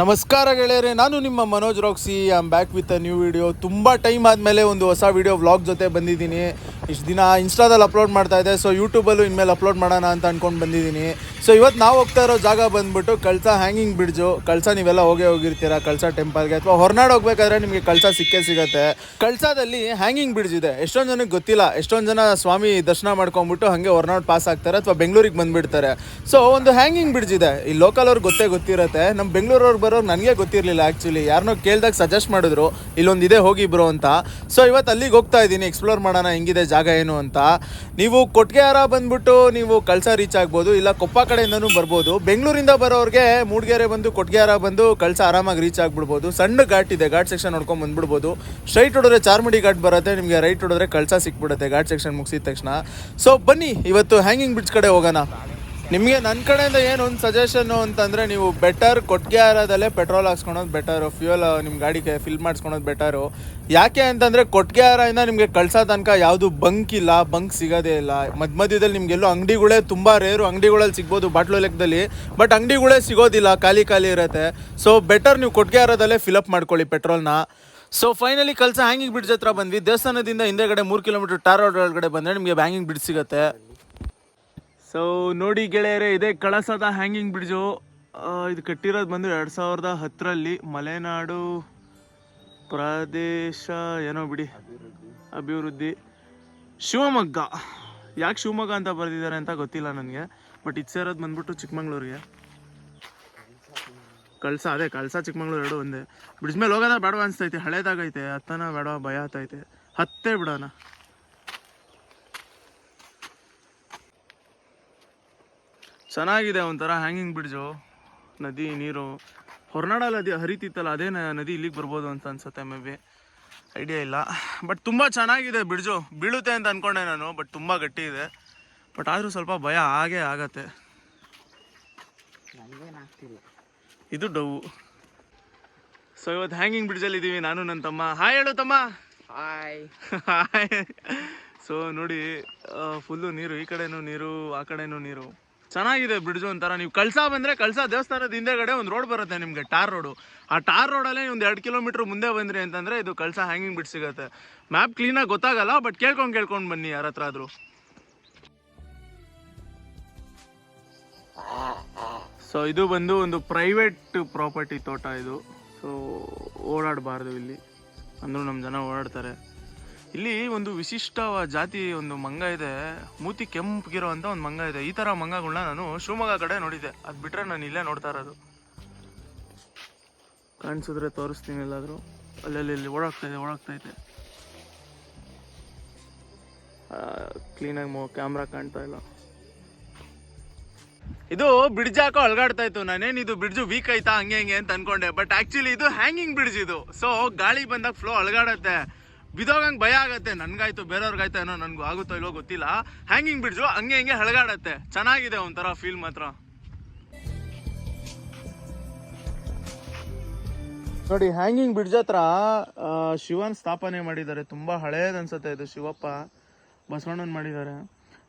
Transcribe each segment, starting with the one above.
ನಮಸ್ಕಾರ ಗೆಳೆಯರೆ, ನಾನು ನಿಮ್ಮ Manoj Roxy. Am back with a new video ತುಂಬ ಟೈಮ್ ಆದಮೇಲೆ ಒಂದು ಹೊಸ ವಿಡಿಯೋ ವ್ಲಾಗ್ ಜೊತೆ ಬಂದಿದ್ದೀನಿ. ಇಷ್ಟು ದಿನ ಇನ್ಸ್ಟಾದಲ್ಲಿ ಅಪ್ಲೋಡ್ ಮಾಡ್ತಾ ಇದ್ದೆ ಸೊ ಯೂಟ್ಯೂಬಲ್ಲೂ ಇನ್ಮೇಲೆ ಅಪ್ಲೋಡ್ ಮಾಡೋಣ ಅಂತ ಅಂದ್ಕೊಂಡು ಬಂದಿದ್ದೀನಿ. ಸೊ ಇವತ್ತು ನಾವು ಹೋಗ್ತಾ ಇರೋ ಜಾಗ ಬಂದ್ಬಿಟ್ಟು ಕಳ್ಸ ಹ್ಯಾಂಗಿಂಗ್ ಬ್ರಿಡ್ಜು ಕಳ್ಸ ನೀವೆಲ್ಲ ಹೋಗೇ ಹೋಗಿರ್ತೀರಾ, ಕಳ್ಸ ಟೆಂಪಲ್ಗೆ ಅಥವಾ ಹೊರನಾಡು ಹೋಗ್ಬೇಕಾದ್ರೆ ನಿಮಗೆ ಕಳ್ಸ ಸಿಕ್ಕೇ ಸಿಗುತ್ತೆ. ಕಳ್ಸದಲ್ಲಿ ಹ್ಯಾಂಗಿಂಗ್ ಬ್ರಿಡ್ಜ್ ಇದೆ. ಎಷ್ಟೊಂದು ಜನಕ್ಕೆ ಗೊತ್ತಿಲ್ಲ. ಎಷ್ಟೊಂದು ಜನ ಸ್ವಾಮಿ ದರ್ಶನ ಮಾಡ್ಕೊಂಡ್ಬಿಟ್ಟು ಹಾಗೆ ಹೊರನಾಡು ಪಾಸ್ ಆಗ್ತಾರೆ ಅಥವಾ ಬೆಂಗಳೂರಿಗೆ ಬಂದ್ಬಿಡ್ತಾರೆ. ಸೊ ಒಂದು ಹ್ಯಾಂಗಿಂಗ್ ಬ್ರಿಡ್ಜ್ ಇದೆ. ಈ ಲೋಕಲ್ ಅವ್ರಿಗೆ ಗೊತ್ತೇ ಗೊತ್ತಿರುತ್ತೆ. ನಮ್ಮ ಬೆಂಗಳೂರವ್ರು ಬರೋರು ನನಗೆ ಗೊತ್ತಿರಲಿಲ್ಲ ಆ್ಯಕ್ಚುಲಿ ಯಾರನ್ನೋ ಕೇಳಿದಾಗ ಸಜೆಸ್ಟ್ ಮಾಡಿದ್ರು. ಇಲ್ಲೊಂದು ಇದೆ, ಹೋಗಿ ಬ್ರೋ ಅಂತ. ಸೊ ಇವತ್ತು ಅಲ್ಲಿಗೆ ಹೋಗ್ತಾ ಇದ್ದೀನಿ ಎಕ್ಸ್ಪ್ಲೋರ್ ಮಾಡೋಣ, ಹೆಂಗಿದೆ ಜಾಗ ಏನು ಅಂತ. ನೀವು ಕೊಟ್ಗೆಹಾರ ಬಂದ್ಬಿಟ್ಟು ನೀವು ಕಳ್ಸ ರೀಚ್ ಆಗ್ಬೋದು. ಇಲ್ಲ ಕೊಪ್ಪ ಕಡೆಯಿಂದನೂ ಬರ್ಬೋದು. ಬೆಂಗಳೂರಿಂದ ಬರೋರಿಗೆ ಮೂಡಿಗೆರೆ ಬಂದು ಕೊಟ್ಗೆಹಾರ ಬಂದು ಕಳ್ಸ ಆರಾಮಾಗಿ ರೀಚ್ ಆಗ್ಬಿಡ್ಬೋದು. ಸಣ್ಣ ಘಾಟ್ ಇದೆ, ಘಾಟ್ ಸೆಕ್ಷನ್ ನೋಡ್ಕೊಂಡು ಬಂದ್ಬಿಡ್ಬೋದು. ಸ್ಟ್ರೈಟ್ ಹೊಡೆದ್ರೆ ಚಾರ್ಮಡಿ ಘಾಟ್ ಬರುತ್ತೆ, ನಿಮಗೆ ರೈಟ್ ಹೊಡೆದ್ರೆ ಕಳ್ಸ ಸಿಕ್ಬಿಡುತ್ತೆ, ಘಾಟ್ ಸೆಕ್ಷನ್ ಮುಗಿಸಿದ ತಕ್ಷಣ. ಸೊ ಬನ್ನಿ, ಇವತ್ತು ಹ್ಯಾಂಗಿಂಗ್ ಬ್ರಿಡ್ಜ್ ಕಡೆ ಹೋಗೋಣ. ನಿಮಗೆ ನನ್ನ ಕಡೆಯಿಂದ ಏನು ಒಂದು ಸಜೆಷನ್ನು ಅಂತಂದರೆ ನೀವು ಬೆಟರ್ ಕೊಟ್ಗೆಹಾರದಲ್ಲೇ ಪೆಟ್ರೋಲ್ ಹಾಕ್ಸ್ಕೊಳೋದು ಬೆಟರು ಫ್ಯೂಯಲ್ ನಿಮ್ಮ ಗಾಡಿಗೆ ಫಿಲ್ ಮಾಡಿಸ್ಕೊಳೋದು ಬೆಟರು ಯಾಕೆ ಅಂತಂದರೆ ಕೊಟ್ಗೆಹಾರದಿಂದ ನಿಮಗೆ ಕಳ್ಸೋ ತನಕ ಯಾವುದು ಬಂಕ್ ಇಲ್ಲ ಬಂಕ್ ಸಿಗೋದೇ ಇಲ್ಲ. ಮಧ್ಯ ಮಧ್ಯದಲ್ಲಿ ನಿಮಗೆಲ್ಲೂ ಅಂಗಡಿಗಳೇ ತುಂಬ ರೇರು ಅಂಗಡಿಗಳಲ್ಲಿ ಸಿಗ್ಬೋದು ಬಾಟ್ಲು ಲೆಕ್ಕದಲ್ಲಿ ಬಟ್ ಅಂಗಡಿಗಳೇ ಸಿಗೋದಿಲ್ಲ, ಖಾಲಿ ಖಾಲಿ ಇರುತ್ತೆ. ಸೊ ಬೆಟರ್ ನೀವು ಕೊಟ್ಗೆಹಾರದಲ್ಲೇ ಫಿಲಪ್ ಮಾಡ್ಕೊಳ್ಳಿ ಪೆಟ್ರೋಲ್ನ so finally Kalasa hanging bridge ಹತ್ರ ಬಂದ್ವಿ. ದೇವಸ್ಥಾನದಿಂದ ಹಿಂದೆಗಡೆ ಮೂರು ಕಿಲೋಮೀಟರ್ ಟಾರ್ ರೋಡ್ ಒಳಗಡೆ ಬಂದರೆ ನಿಮಗೆ ಬ್ಯಾಂಗಿಂಗ್ ಬ್ರಿಡ್ಜ್ ಸಿಗುತ್ತೆ. ಸೊ ನೋಡಿ ಗೆಳೆಯರೇ, ಇದೇ ಕಳಸದ ಹ್ಯಾಂಗಿಂಗ್ ಬ್ರಿಡ್ಜು ಇದು ಕಟ್ಟಿರೋದು ಬಂದು ಎರಡು ಸಾವಿರದ ಹತ್ತರಲ್ಲಿ ಮಲೆನಾಡು ಪ್ರದೇಶ, ಏನೋ ಬಿಡಿ, ಅಭಿವೃದ್ಧಿ. ಶಿವಮೊಗ್ಗ. ಯಾಕೆ ಶಿವಮೊಗ್ಗ ಅಂತ ಬರೆದಿದ್ದಾರೆ ಅಂತ ಗೊತ್ತಿಲ್ಲ ನನಗೆ, ಬಟ್ ಇದು ಸೇರೋದು ಬಂದ್ಬಿಟ್ಟು ಚಿಕ್ಕಮಂಗ್ಳೂರಿಗೆ. ಕಳಸ, ಅದೇ ಕಳಸ ಚಿಕ್ಕಮಂಗ್ಳೂರು ಎರಡು ಒಂದೇ. ಬ್ರಿಡ್ಜ್ ಮೇಲೆ ಹೋಗೋದ ಬೇಡವ ಅನಿಸ್ತೈತೆ, ಹಳೇದಾಗೈತೆ, ಹತ್ತನ ಬೇಡವ ಭಯ ಆತೈತೆ ಹತ್ತೇ ಬಿಡೋಣ. ಚೆನ್ನಾಗಿದೆ ಒಂಥರ ಹ್ಯಾಂಗಿಂಗ್ ಬ್ರಿಡ್ಜು ನದಿ ನೀರು. ಹೊರನಾಡಲ್ಲಿ ನದಿ ಹರಿತಿತ್ತಲ್ಲ ಅದೇ ನದಿ ಇಲ್ಲಿಗೆ ಬರ್ಬೋದು ಅಂತ ಅನ್ಸುತ್ತೆ ಮೇ ಬಿ ಐಡಿಯಾ ಇಲ್ಲ. ಬಟ್ ತುಂಬ ಚೆನ್ನಾಗಿದೆ ಬ್ರಿಡ್ಜು ಬೀಳುತ್ತೆ ಅಂತ ಅಂದ್ಕೊಂಡೆ ನಾನು ಬಟ್ ತುಂಬ ಗಟ್ಟಿ ಇದೆ. ಬಟ್ ಆದರೂ ಸ್ವಲ್ಪ ಭಯ ಆಗೇ ಆಗತ್ತೆ. ಇದು ಡವು ಸೊ ಇವತ್ತು ಹ್ಯಾಂಗಿಂಗ್ ಬ್ರಿಡ್ಜಲ್ಲಿ ಇದ್ದೀವಿ ನಾನು ನನ್ನ ತಮ್ಮ. ಹಾಯ್ ಹೇಳು ತಮ್ಮ. ಹಾಯ್ ಸೊ ನೋಡಿ ಫುಲ್ಲು ನೀರು ಈ ಕಡೆನೂ ನೀರು ಆ ಕಡೆನೂ ನೀರು. ಚೆನ್ನಾಗಿದೆ ಬ್ರಿಡ್ಜು ಒಂಥರ. ನೀವು ಕಳ್ಸ ಬಂದರೆ ಕಳ್ಸ ದೇವಸ್ಥಾನದ ಹಿಂದೆಗಡೆ ಒಂದು ರೋಡ್ ಬರುತ್ತೆ ನಿಮಗೆ, ಟಾರ್ ರೋಡು ಆ ಟಾರ್ ರೋಡಲ್ಲೇ ಒಂದು ಎರಡು ಕಿಲೋಮೀಟ್ರ್ ಮುಂದೆ ಬಂದ್ರಿ ಅಂತಂದರೆ ಇದು ಕಳ್ಸ ಹ್ಯಾಂಗಿಂಗ್ ಬಿಟ್ ಸಿಗುತ್ತೆ. ಮ್ಯಾಪ್ ಕ್ಲೀನಾಗಿ ಗೊತ್ತಾಗಲ್ಲ ಬಟ್ ಕೇಳ್ಕೊಂಡು ಕೇಳ್ಕೊಂಡು ಬನ್ನಿ ಯಾರ ಹತ್ರ ಆದರೂ. ಸೊ ಇದು ಬಂದು ಒಂದು ಪ್ರೈವೇಟ್ ಪ್ರಾಪರ್ಟಿ ತೋಟ ಇದು. ಸೊ ಓಡಾಡಬಾರ್ದು ಇಲ್ಲಿ. ಅಂದರೂ ನಮ್ಮ ಜನ ಓಡಾಡ್ತಾರೆ. ಇಲ್ಲಿ ಒಂದು ವಿಶಿಷ್ಟ ಜಾತಿ, ಒಂದು ಮಂಗ ಇದೆ. ಮೂತಿ ಕೆಂಪಗಿರೋ ಒಂದು ಮಂಗ ಇದೆ. ಈ ತರ ಮಂಗಗಳನ್ನ ನಾನು ಶಿವಮೊಗ್ಗ ಕಡೆ ನೋಡಿದ್ದೆ. ಅದ್ ಬಿಟ್ರೆ ನಾನು ಇಲ್ಲೇ ನೋಡ್ತಾ ಇರೋದು. ಕಾಣಿಸಿದ್ರೆ ತೋರಿಸ್ತೀನಿ ಎಲ್ಲಾದರೂ. ಅಲ್ಲಲ್ಲಿ ಇಲ್ಲಿ ಓಡಾಡ್ತಾ ಇದೆ, ಓಡಾಗ್ತಾ ಇದೆ. ಕ್ಲೀನಾಗಿ ಕ್ಯಾಮ್ರಾ ಕಾಣ್ತಾ ಇಲ್ಲ. ಇದು ಬ್ರಿಡ್ಜ್ ಹಾಕೋ ಅಲ್ಗಾಡ್ತಾ ಇತ್ತು. ನಾನೇನು ಇದು ಬ್ರಿಡ್ಜ್ ವೀಕ್ ಆಯ್ತಾ, ಹಂಗೆ ಹಂಗೆ ಅಂತ ಅನ್ಕೊಂಡೆ. ಬಟ್ ಆಕ್ಚುಲಿ ಇದು ಹ್ಯಾಂಗಿಂಗ್ ಬ್ರಿಡ್ಜ್ ಇದು. ಸೊ ಗಾಳಿ ಬಂದಾಗ ಫ್ಲೋ ಅಲ್ಗಾಡತ್ತೆ. ಬಿದೋಗಂಗೆ ಭಯ ಆಗತ್ತೆ. ನನ್ಗಾಯ್ತು, ಬೇರೆಯವ್ರಿಗಾಯ್ತು ಏನೋ ನನಗೂ ಆಗುತ್ತೋ ಇಲ್ಲೋ ಗೊತ್ತಿಲ್ಲ. ಹ್ಯಾಂಗಿಂಗ್ ಬ್ರಿಡ್ಜು ಹಂಗೆ ಹಂಗೆ ಹಳಗಾಡತ್ತೆ. ಚೆನ್ನಾಗಿದೆ ಒಂಥರ ಫೀಲ್ ಮಾತ್ರ. ನೋಡಿ ಹ್ಯಾಂಗಿಂಗ್ ಬ್ರಿಡ್ಜ್ ಹತ್ರ ಶಿವನ್ ಸ್ಥಾಪನೆ ಮಾಡಿದ್ದಾರೆ. ತುಂಬಾ ಹಳೇದ್ ಇದು ಶಿವಪ್ಪ. ಬಸವಣ್ಣನ್ ಮಾಡಿದ್ದಾರೆ.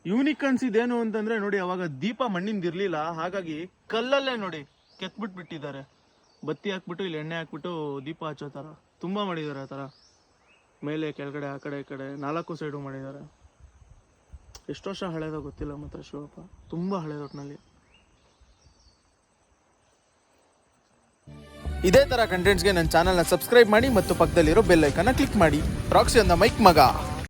ಯೂನಿಕ್ ಅನ್ಸಿದೇನು ಅಂತಂದ್ರೆ ನೋಡಿ, ಅವಾಗ ದೀಪ ಮಣ್ಣಿಂದ ಇರ್ಲಿಲ್ಲ. ಹಾಗಾಗಿ ಕಲ್ಲಲ್ಲೇ ನೋಡಿ ಕೆತ್ಬಿಟ್ಟು ಬಿಟ್ಟಿದ್ದಾರೆ. ಬತ್ತಿ ಹಾಕ್ಬಿಟ್ಟು, ಇಲ್ಲಿ ಎಣ್ಣೆ ಹಾಕ್ಬಿಟ್ಟು ದೀಪ ಹಚ್ಚೋ ಥರ. ತುಂಬಾ ಮಾಡಿದ್ದಾರೆ ಆ ಥರ. ಮೇಲೆ, ಕೆಳಗಡೆ, ಆ ಕಡೆ, ಈ ಕಡೆ, ನಾಲ್ಕು ಸೈಡು ಮಾಡಿದ್ದಾರೆ. ಎಷ್ಟು ವರ್ಷ ಹಳೇದೋ ಗೊತ್ತಿಲ್ಲ ಮಾತ್ರ ಶಿವಪ್ಪ. ತುಂಬಾ ಹಳೇದೊಟ್ಟಿನಲ್ಲಿ ಇದೇ ತರ ಕಂಟೆಂಟ್ಸ್ಗೆ ನನ್ನ ಚಾನಲ್ನ ಸಬ್ಸ್ಕ್ರೈಬ್ ಮಾಡಿ ಮತ್ತು ಪಕ್ಕದಲ್ಲಿರೋ ಬೆಲ್ ಐಕನ್ ಕ್ಲಿಕ್ ಮಾಡಿ. ರಾಕ್ಸಿ ಅಂದ ಮೈಕ್ ಮಗ.